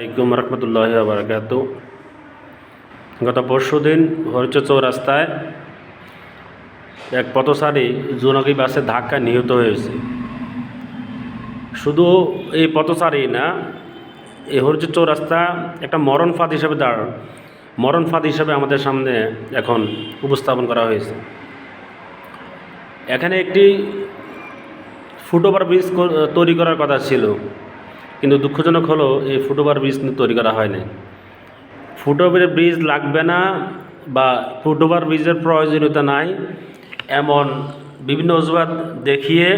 আলাইকুম রহমতুল্লাহ গত পরশু দিন হরিচ চৌরাস্তায় এক পথচারী জোনাকি বাসে ধাক্কা নিহত হয়েছে। শুধু এই পথচারী না, এই হরিচ চৌরাস্তা একটা মরণ ফাঁদ হিসেবে দাঁড়, মরণ ফাঁদ হিসেবে আমাদের সামনে এখন উপস্থাপন করা হয়েছে। এখানে একটি ফুটওভার ব্রিজ তৈরি করার কথা ছিল। কিন্তু দুঃখজনক হলো এই ফুটওভার ব্রিজ তৈরি করা হয়নি। ফুটওভার ব্রিজ লাগবে না বা ফুটওভার ব্রিজের প্রয়োজনীয়তা নাই, এমন বিভিন্ন অজুহাত দেখিয়ে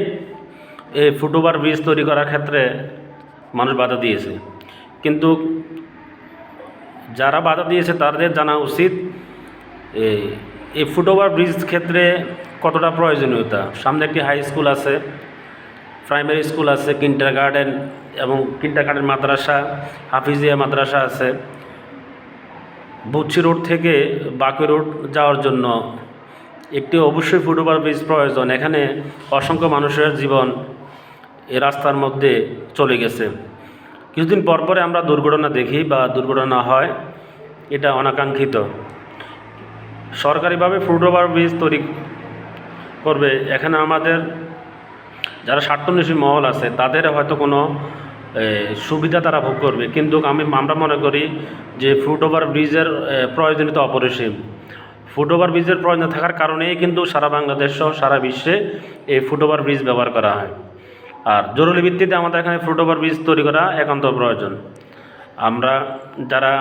এই ফুটওভার ব্রিজ তৈরি করার ক্ষেত্রে মানুষ বাধা দিয়েছে। কিন্তু যারা বাধা দিয়েছে তাদের জানা উচিত এই এই ফুটওভার ব্রিজ ক্ষেত্রে কতটা প্রয়োজনীয়তা। সামনে একটি হাই স্কুল আছে প্রাইমারি স্কুল আছে কিন্টার গার্ডেন এবং কিন্টার গার্ডেন মাদ্রাসা, হাফিজিয়া মাদ্রাসা আছে। বুচ্ছি রোড থেকে বাকি রোড যাওয়ার জন্য একটি অবশ্যই ফুটওভার ব্রিজ প্রয়োজন। এখানে অসংখ্য মানুষের জীবন এই রাস্তার মধ্যে চলে গেছে। কিছুদিন পর পরে আমরা দুর্ঘটনা দেখি বা দুর্ঘটনা হয়, এটা অনাকাঙ্ক্ষিত। সরকারিভাবে ফুটওভার ব্রিজ তৈরি করবে। এখানে আমাদের যারা স্বার্থন্বেষী মহল আছে, তাদের হয়তো কোনো সুবিধা তারা ভোগ করবে। কিন্তু আমি, আমরা মনে করি যে ফুটওভার ব্রিজের প্রয়োজনীয়তা অপরিসীম। ফুটওভার ব্রিজের প্রয়োজন থাকার কারণেই কিন্তু সারা বাংলাদেশ সহ সারা বিশ্বে এই ফুটওভার ব্রিজ ব্যবহার করা হয়। আর জরুরি ভিত্তিতে আমাদের এখানে ফুটওভার ব্রিজ তৈরি করা একান্ত প্রয়োজন। আমরা যারা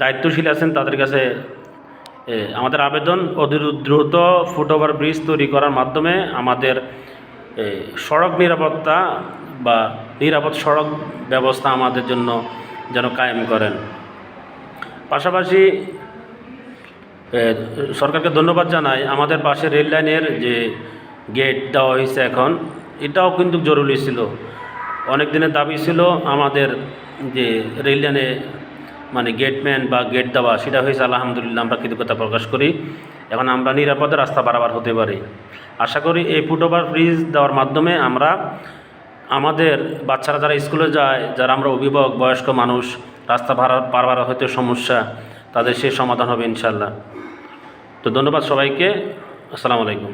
দায়িত্বশীল আছেন, তাদের কাছে আমাদের আবেদন অতি দ্রুত ফুটওভার ব্রিজ তৈরি করার মাধ্যমে আমাদের সড়ক নিরাপত্তা বা নিরাপদ সড়ক ব্যবস্থা আমাদের জন্য যেন কায়েম করেন। পাশাপাশি সরকারকে ধন্যবাদ জানাই, আমাদের পাশে রেল লাইনের যে গেট দেওয়া হয়েছে এখন, এটাও কিন্তু জরুরি ছিল। অনেক দিনের দাবি ছিল আমাদের যে রেল লাইনে মানে গেটম্যান বা গেট দেওয়া, সেটা হয়েছে, আলহামদুলিল্লাহ আমরা কৃতজ্ঞতা প্রকাশ করি। এখন আমরা নিরাপদে রাস্তা বাড়াবার হতে পারি। আশা করি এই ফুটওভার ব্রিজ দেওয়ার মাধ্যমে আমরা আমাদের বাচ্চারা যারা স্কুলে যায়, যারা আমরা অভিভাবক, বয়স্ক মানুষ, রাস্তা ভাড়া পারবার হয়তো সমস্যা, তাদের সে সমাধান হবে ইনশাল্লাহ তো ধন্যবাদ সবাইকে। আসসালামু আলাইকুম।